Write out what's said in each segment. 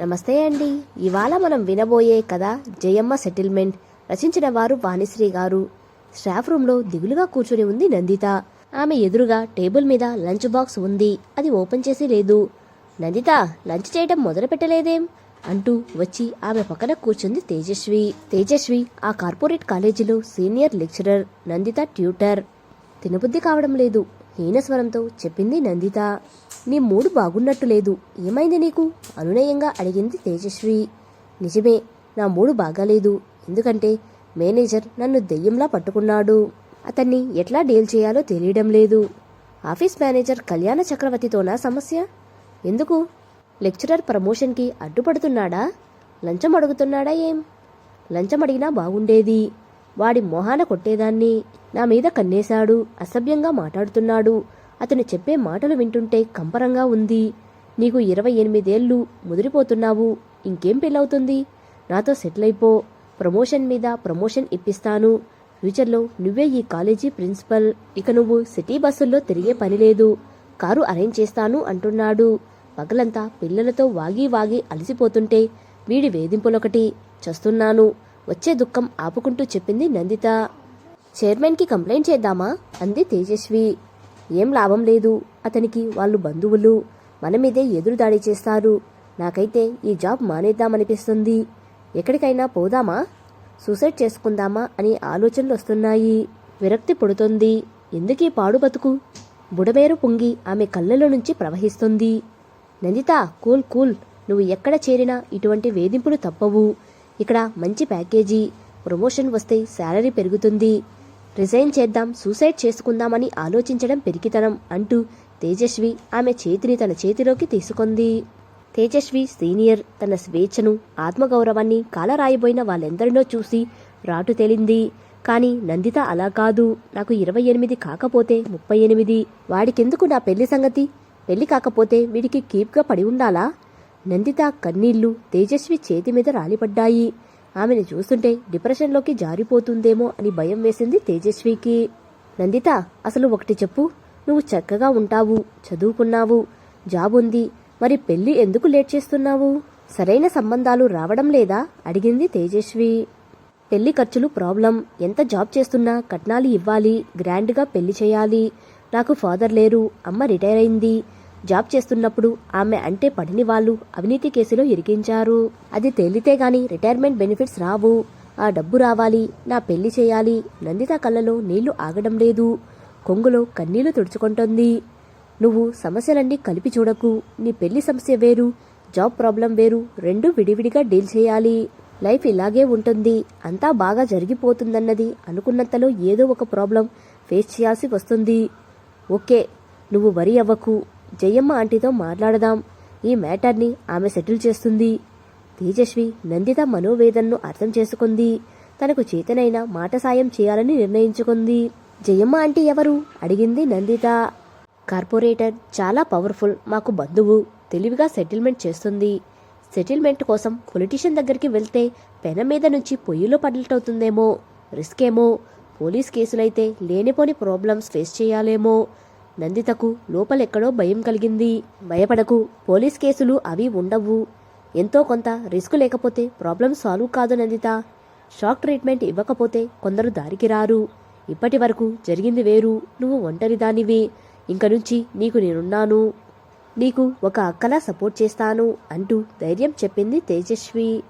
నమస్తే అండి. ఇవాళ మనం వినబోయే కథ జయమ్మ సెటిల్మెంట్. రచించిన వారు వాణిశ్రీ గారు. స్టాఫ్ రూమ్లో దిగులుగా కూర్చుని ఉంది నందిత. ఆమె ఎదురుగా టేబుల్ మీద లంచ్ బాక్స్ ఉంది. అది ఓపెన్ చేసి లేదు. నందిత లంచ్ చేయడం మొదలు పెట్టలేదేం అంటూ వచ్చి ఆమె పక్కన కూర్చుంది తేజస్వి. తేజస్వి ఆ కార్పొరేట్ కాలేజీలో సీనియర్ లెక్చరర్ నందిత ట్యూటర్. తినబుద్ధి కావడం లేదు. హీనస్వరంతో చెప్పింది నందిత. నీ మూడు బాగున్నట్టు లేదు. ఏమైంది నీకు? అనునయంగా అడిగింది తేజస్వి నిజమే నా మూడు బాగాలేదు. ఎందుకంటే మేనేజర్ నన్ను దెయ్యంలా పట్టుకున్నాడు. అతన్ని ఎట్లా డీల్ చేయాలో తెలియడం లేదు. ఆఫీస్ మేనేజర్ కళ్యాణ చక్రవర్తితోనా సమస్య? ఎందుకు? లెక్చరర్ ప్రమోషన్కి అడ్డుపడుతున్నాడా? లంచం అడుగుతున్నాడా ఏం? లంచం అడిగినా బాగుండేది. వాడి మొహాన కొట్టేదాన్ని. నా మీద కన్నేశాడు. అసభ్యంగా మాట్లాడుతున్నాడు. అతను చెప్పే మాటలు వింటుంటే కంపరంగా ఉంది. నీకు ఇరవై ఎనిమిదేళ్ళు ముదిరిపోతున్నావు. ఇంకేం పెళ్ళవుతుంది? నాతో సెటిల్ అయిపో ప్రమోషన్ మీద ప్రమోషన్ ఇప్పిస్తాను. ఫ్యూచర్లో నువ్వే ఈ కాలేజీ ప్రిన్సిపల్. ఇక నువ్వు సిటీ బస్సుల్లో తిరిగే పని లేదు. కారు అరేంజ్ చేస్తాను అంటున్నాడు. పగలంతా పిల్లలతో వాగి వాగి అలసిపోతుంటే వీడి వేధింపులొకటి. చస్తున్నాను. వచ్చే దుఃఖం ఆపుకుంటూ చెప్పింది నందిత. చైర్మన్కి కంప్లైంట్ చేద్దామా? అంది తేజస్వి. ఏం లాభం లేదు. అతనికి వాళ్ళు బంధువులు. మన మీదే ఎదురు దాడి చేస్తారు. నాకైతే ఈ జాబ్ మానేద్దామనిపిస్తుంది. ఎక్కడికైనా పోదామా? సూసైడ్ చేసుకుందామా అని ఆలోచనలు వస్తున్నాయి. విరక్తి పుడుతుంది. ఎందుకీ పాడు బతుకు? బుడమేరు పొంగి ఆమె కళ్ళలో నుంచి ప్రవహిస్తుంది. Nandita cool cool. నువ్వు ఎక్కడ చేరినా ఇటువంటి వేధింపులు తప్పవు. ఇక్కడ మంచి ప్యాకేజీ. ప్రమోషన్ వస్తే శాలరీ పెరుగుతుంది. రిజైన్ చేద్దాం సూసైడ్ చేసుకుందామని ఆలోచించడం పెరిగితనం అంటూ తేజస్వి ఆమె చేతిని తన చేతిలోకి తీసుకుంది. తేజస్వి సీనియర్ తన స్వేచ్ఛను ఆత్మగౌరవాన్ని కాలరాయిపోయిన వాళ్ళెందరినో చూసి రాటు తేలింది. కానీ నందిత అలా కాదు. నాకు ఇరవై ఎనిమిది కాకపోతే ముప్పై ఎనిమిది. వాడికెందుకు నా పెళ్ళి సంగతి? పెళ్ళి కాకపోతే వీడికి కీప్గా పడి ఉండాలా? నందిత కన్నీళ్ళు తేజస్వి చేతి మీద రాలిపడ్డాయి. ఆమెను చూస్తుంటే డిప్రెషన్లోకి జారిపోతుందేమో అని భయం వేసింది తేజస్వికి. నందిత అసలు ఒకటి చెప్పు. నువ్వు చక్కగా ఉంటావు చదువుకున్నావు జాబ్ ఉంది. మరి పెళ్ళి ఎందుకు లేట్ చేస్తున్నావు? సరైన సంబంధాలు రావడం లేదా? అడిగింది తేజస్వి. పెళ్ళి ఖర్చులు ప్రాబ్లం. ఎంత జాబ్ చేస్తున్నా కట్నాలు ఇవ్వాలి గ్రాండ్గా పెళ్ళి చేయాలి. నాకు ఫాదర్ లేరు అమ్మ రిటైర్ అయింది. జాబ్ చేస్తున్నప్పుడు ఆమె అంటే పడిని వాళ్ళు అవినీతి కేసులో ఇరికించారు. అది తేలితే గాని రిటైర్మెంట్ బెనిఫిట్స్ రావు. ఆ డబ్బు రావాలి నా పెళ్ళి చేయాలి నందిత కళ్ళలో నీళ్ళు ఆగడం లేదు. కొంగులో కన్నీళ్ళు తుడుచుకుంటోంది. నువ్వు సమస్యలన్నీ కలిపి చూడకు నీ పెళ్ళి సమస్య వేరు జాబ్ ప్రాబ్లం వేరు రెండు విడివిడిగా డీల్ చేయాలి. లైఫ్ ఇలాగే ఉంటుంది అంతా బాగా జరిగిపోతుందన్నది అనుకున్నంతలో ఏదో ఒక ప్రాబ్లం ఫేస్ చేయాల్సి వస్తుంది. ఓకే నువ్వు వరి అవ్వకు. జయమ్మ ఆంటీతో మాట్లాడదాం. ఈ మ్యాటర్ని ఆమె సెటిల్ చేస్తుంది. తేజస్వి నందిత మనోవేదనను అర్థం చేసుకుంది. తనకు చేతనైన మాట సాయం చేయాలని నిర్ణయించుకుంది. జయమ్మ ఆంటీ ఎవరు? అడిగింది నందిత. కార్పొరేటర్ చాలా పవర్ఫుల్ మాకు బంధువు తెలివిగా సెటిల్మెంట్ చేస్తుంది. సెటిల్మెంట్ కోసం పొలిటీషియన్ దగ్గరికి వెళ్తే పెన మీద నుంచి పొయ్యిలో పడలటవుతుందేమో రిస్క్ ఏమో పోలీస్ కేసులైతే లేనిపోని ప్రాబ్లమ్స్ ఫేస్ చేయాలేమో నందితకు లోపలెక్కడో భయం కలిగింది. భయపడకు పోలీస్ కేసులు అవి ఉండవు. ఎంతో కొంత రిస్క్ లేకపోతే ప్రాబ్లం సాల్వ్ కాదు నందిత. షాక్ ట్రీట్మెంట్ ఇవ్వకపోతే కొందరు దారికి రారు. ఇప్పటి వరకు జరిగింది వేరు. నువ్వు ఒంటరిదానివి ఇంక నుంచి నీకు నేనున్నాను. నీకు ఒక అక్కలా సపోర్ట్ చేస్తాను అంటూ ధైర్యం చెప్పింది తేజస్వి.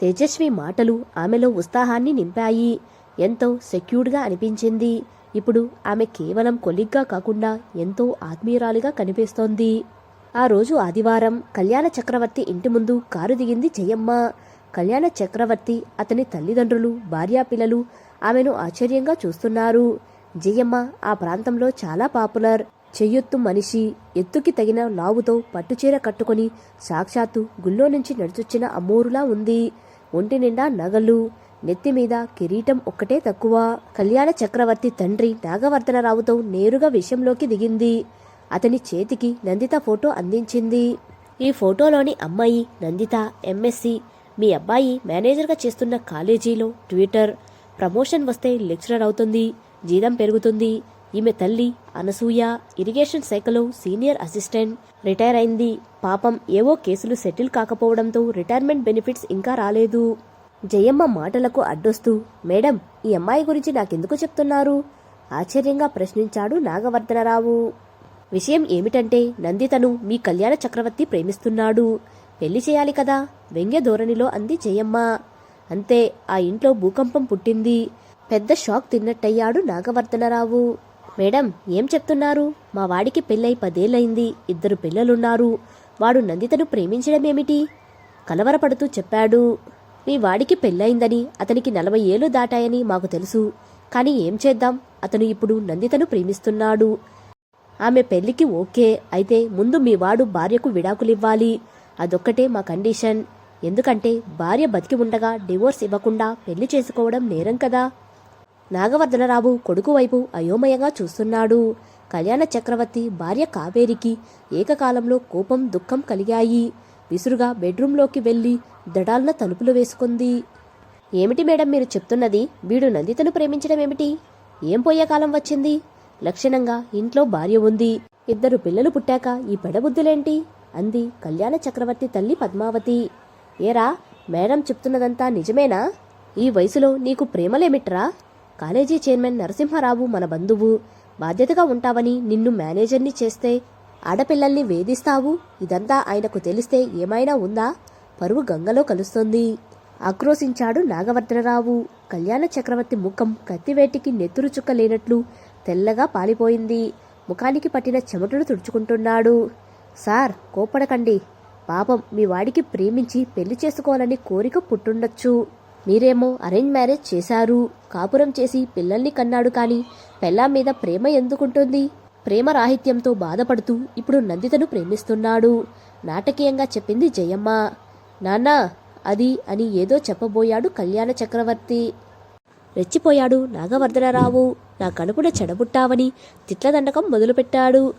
తేజస్వి మాటలు ఆమెలో ఉత్సాహాన్ని నింపాయి. ఎంతో సెక్యూర్డ్గా అనిపించింది. ఇప్పుడు ఆమె కేవలం కొలిగ్గా కాకుండా ఎంతో ఆత్మీయురాలిగా కనిపిస్తోంది. ఆ రోజు ఆదివారం కళ్యాణ చక్రవర్తి ఇంటి ముందు కారు దిగింది జయమ్మ. కళ్యాణ చక్రవర్తి అతని తల్లిదండ్రులు భార్యాపిల్లలు ఆమెను ఆశ్చర్యంగా చూస్తున్నారు. జయమ్మ ఆ ప్రాంతంలో చాలా పాపులర్. చెయ్యొత్తు మనిషి ఎత్తుకి తగిన లావుతో పట్టుచీర కట్టుకొని సాక్షాత్తు గుళ్ళో నుంచి నడిచొచ్చిన అమ్మోరులా ఉంది. ఒంటి నిండా నగలు నెత్తి మీద కిరీటం ఒక్కటే తక్కువ. కళ్యాణ చక్రవర్తి తండ్రి నాగవర్ధనరావుతో నేరుగా విషయంలోకి దిగింది. అతని చేతికి నందిత ఫోటో అందించింది. ఈ ఫోటోలోని అమ్మాయి నందిత ఎంఎస్సి. మీ అబ్బాయి మేనేజర్గా చేస్తున్న కాలేజీలో ట్విట్టర్. ప్రమోషన్ వస్తే లెక్చరర్ అవుతుంది జీతం పెరుగుతుంది. ఈమె తల్లి అనసూయ ఇరిగేషన్ శాఖలో సీనియర్ అసిస్టెంట్. రిటైర్ అయింది. పాపం ఏవో కేసులు సెటిల్ కాకపోవడంతో రిటైర్మెంట్ బెనిఫిట్స్ ఇంకా రాలేదు. జయమ్మ మాటలకు అడ్డొస్తూ మేడం ఈ అమ్మాయి గురించి నాకెందుకు చెప్తున్నారు? ఆశ్చర్యంగా ప్రశ్నించాడు నాగవర్ధనరావు. విషయం ఏమిటంటే నందితను మీ కళ్యాణ చక్రవర్తి ప్రేమిస్తున్నాడు. పెళ్ళి చేయాలి కదా వ్యంగ్య ధోరణిలో అంది జయమ్మ. అంతే ఆ ఇంట్లో భూకంపం పుట్టింది. పెద్ద షాక్ తిన్నట్టయ్యాడు నాగవర్ధనరావు. మేడం ఏం చెప్తున్నారు? మా వాడికి పెళ్ళై పదేళ్ళయింది ఇద్దరు పిల్లలున్నారు. వాడు నందితను ప్రేమించడమేమిటి? కలవరపడుతూ చెప్పాడు. మీ వాడికి పెళ్ళయిందని అతనికి నలభై ఏళ్ళు దాటాయని మాకు తెలుసు. కానీ ఏం చేద్దాం? అతను ఇప్పుడు నందితను ప్రేమిస్తున్నాడు. ఆమె పెళ్ళికి ఓకే అయితే ముందు మీ వాడు భార్యకు విడాకులివ్వాలి. అదొక్కటే మా కండిషన్. ఎందుకంటే భార్య బతికి ఉండగా డివోర్స్ ఇవ్వకుండా పెళ్ళి చేసుకోవడం నేరం కదా. నాగవర్ధనరావు కొడుకు వైపు అయోమయంగా చూస్తున్నాడు. కళ్యాణ చక్రవర్తి భార్య కావేరికి ఏకకాలంలో కోపం దుఃఖం కలిగాయి. విసురుగా బెడ్రూంలోకి వెళ్ళి దడాల్న తలుపులు వేసుకుంది. ఏమిటి మేడం మీరు చెప్తున్నది? వీడు నందితను ప్రేమించడం ఏమిటి? ఏం పోయే కాలం వచ్చింది? లక్షణంగా ఇంట్లో భార్య ఉంది. ఇద్దరు పిల్లలు పుట్టాక ఈ పెడబుద్ధులేంటి? అంది కళ్యాణ చక్రవర్తి తల్లి పద్మావతి. ఏరా మేడం చెప్తున్నదంతా నిజమేనా? ఈ వయసులో నీకు ప్రేమలేమిట్రా? కాలేజీ చైర్మన్ నరసింహారావు మన బంధువు. బాధ్యతగా ఉంటావని నిన్ను మేనేజర్ని చేస్తే ఆడపిల్లల్ని వేధిస్తావు? ఇదంతా ఆయనకు తెలిస్తే ఏమైనా ఉందా? పరువు గంగలో కలుస్తోంది. ఆక్రోశించాడు నాగవర్ధనరావు. కళ్యాణ చక్రవర్తి ముఖం కత్తివేటికి నెత్తురు చుక్క లేనట్లు తెల్లగా పాలిపోయింది. ముఖానికి పట్టిన చెమటలు తుడుచుకుంటున్నాడు. సార్ కోపడకండి పాపం మీ వాడికి ప్రేమించి పెళ్ళి చేసుకోవాలని కోరిక పుట్టుండొచ్చు. మీరేమో అరేంజ్ మ్యారేజ్ చేశారు. కాపురం చేసి పిల్లల్ని కన్నాడు కానీ పెళ్ళాం మీద ప్రేమ ఎందుకుంటుంది? ప్రేమ రాహిత్యంతో బాధపడుతూ ఇప్పుడు నందితను ప్రేమిస్తున్నాడు. నాటకీయంగా చెప్పింది జయమ్మ. నాన్నా అది అని ఏదో చెప్పబోయాడు కళ్యాణ చక్రవర్తి. రెచ్చిపోయాడు నాగవర్ధనరావు. నా కడుపున చెడబుట్టావని తిట్లదండకం మొదలుపెట్టాడు.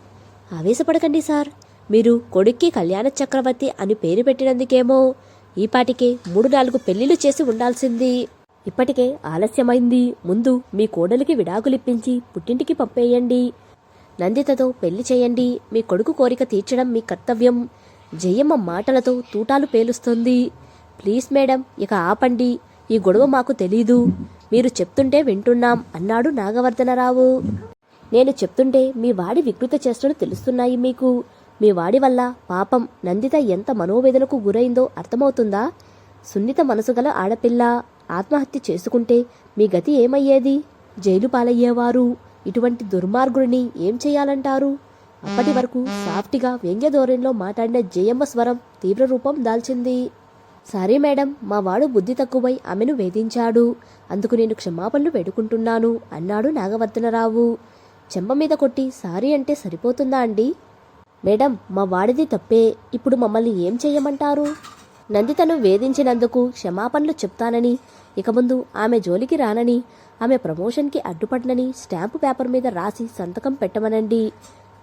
ఆవేశపడకండి సార్. మీరు కొడుక్కి కళ్యాణ చక్రవర్తి అని పేరు పెట్టినందుకేమో ఈపాటికే మూడు నాలుగు పెళ్ళిళ్ళు చేసి ఉండాల్సింది. ఇప్పటికే ఆలస్యమైంది. ముందు మీ కోడలికి విడాకులిప్పించి పుట్టింటికి పంపేయండి. నందితతో పెళ్ళి చేయండి. మీ కొడుకు కోరిక తీర్చడం మీ కర్తవ్యం. జయమ్మ మాటలతో తూటాలు పేలుస్తుంది. ప్లీజ్ మేడం ఇక ఆపండి. ఈ గొడవ మాకు తెలీదు. మీరు చెప్తుంటే వింటున్నాం అన్నాడు నాగవర్ధనరావు. నేను చెప్తుంటే మీ వాడి వికృత చేష్టలు తెలుస్తున్నాయి మీకు. మీ వాడి వల్ల పాపం నందిత ఎంత మనోవేదనకు గురైందో అర్థమవుతుందా? సున్నిత మనసు గల ఆడపిల్ల. ఆత్మహత్య చేసుకుంటే మీ గతి ఏమయ్యేది? జైలు పాలయ్యేవారు. ఇటువంటి దుర్మార్గుడిని ఏం చేయాలంటారు? అప్పటి వరకు సాఫ్ట్గా వ్యంగ్య ధోరణిలో మాట్లాడిన జయమ్మ స్వరం తీవ్ర రూపం దాల్చింది. సారీ మేడం మా వాడు బుద్ధి తక్కువై ఆమెను వేధించాడు. అందుకు నేను క్షమాపణలు వేడుకుంటున్నాను అన్నాడు నాగవర్ధనరావు. చెంప మీద కొట్టి సారీ అంటే సరిపోతుందా అండి? మేడం మా వాడిది తప్పే. ఇప్పుడు మమ్మల్ని ఏం చేయమంటారు? నందితను వేధించినందుకు క్షమాపణలు చెప్తానని ఇక ముందు ఆమె జోలికి రానని ఆమె ప్రమోషన్కి అడ్డుపడనని స్టాంపు పేపర్ మీద రాసి సంతకం పెట్టమనండి.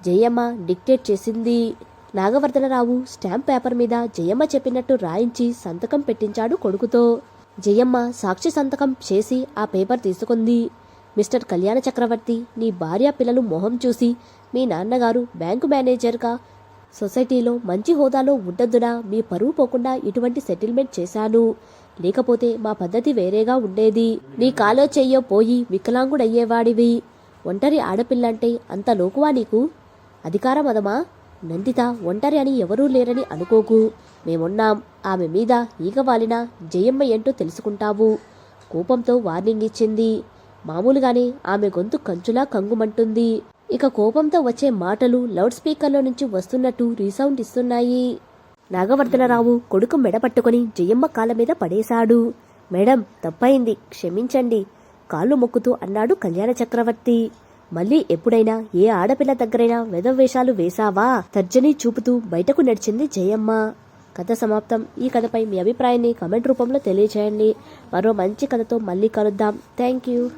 జయమ్మ డిక్టేట్ చేసింది. నాగవర్ధనరావు స్టాంప్ పేపర్ మీద జయమ్మ చెప్పినట్టు రాయించి సంతకం పెట్టించాడు కొడుకుతో. జయమ్మ సాక్షి సంతకం చేసి ఆ పేపర్ తీసుకుంది. మిస్టర్ కళ్యాణ చక్రవర్తి నీ భార్య పిల్లలు మొహం చూసి మీ నాన్నగారు బ్యాంకు మేనేజర్గా సొసైటీలో మంచి హోదాలో ఉండద్దునా మీ పరువు పోకుండా ఇటువంటి సెటిల్మెంట్ చేశాను. లేకపోతే మా పద్ధతి వేరేగా ఉండేది. నీ కాలో చెయ్యో పోయి వికలాంగుడయ్యేవాడివి. ఒంటరి ఆడపిల్లంటే అంత లోకువా నీకు? అధికార మదమా నందిత ఒంటరి అని ఎవరూ లేరని అనుకోకు. మేమున్నాం. ఆమె మీద ఈగ వాలిన జయమ్మ ఏంటో తెలుసుకుంటావు. కోపంతో వార్నింగ్ ఇచ్చింది. మామూలుగానే ఆమె గొంతు కంచులా కంగుమంటుంది. ఇక కోపంతో వచ్చే మాటలు లౌడ్ స్పీకర్లో నుంచి వస్తున్నట్టు రీసౌండ్ ఇస్తున్నాయి. నాగవర్ధనరావు కొడుకు మెడపట్టుకుని జయమ్మ కాళ్ళ మీద పడేశాడు. మేడం తప్పయింది క్షమించండి. కాళ్ళు మొక్కుతూ అన్నాడు కళ్యాణ చక్రవర్తి. మళ్ళీ ఎప్పుడైనా ఏ ఆడపిల్ల దగ్గరైనా వెధవేషాలు వేశావా? తర్జని చూపుతూ బయటకు నడిచింది జయమ్మ. కథ సమాప్తం. ఈ కథపై మీ అభిప్రాయాన్ని కమెంట్ రూపంలో తెలియజేయండి మరో మంచి కథతో మళ్ళీ కలుద్దాం. Thank you.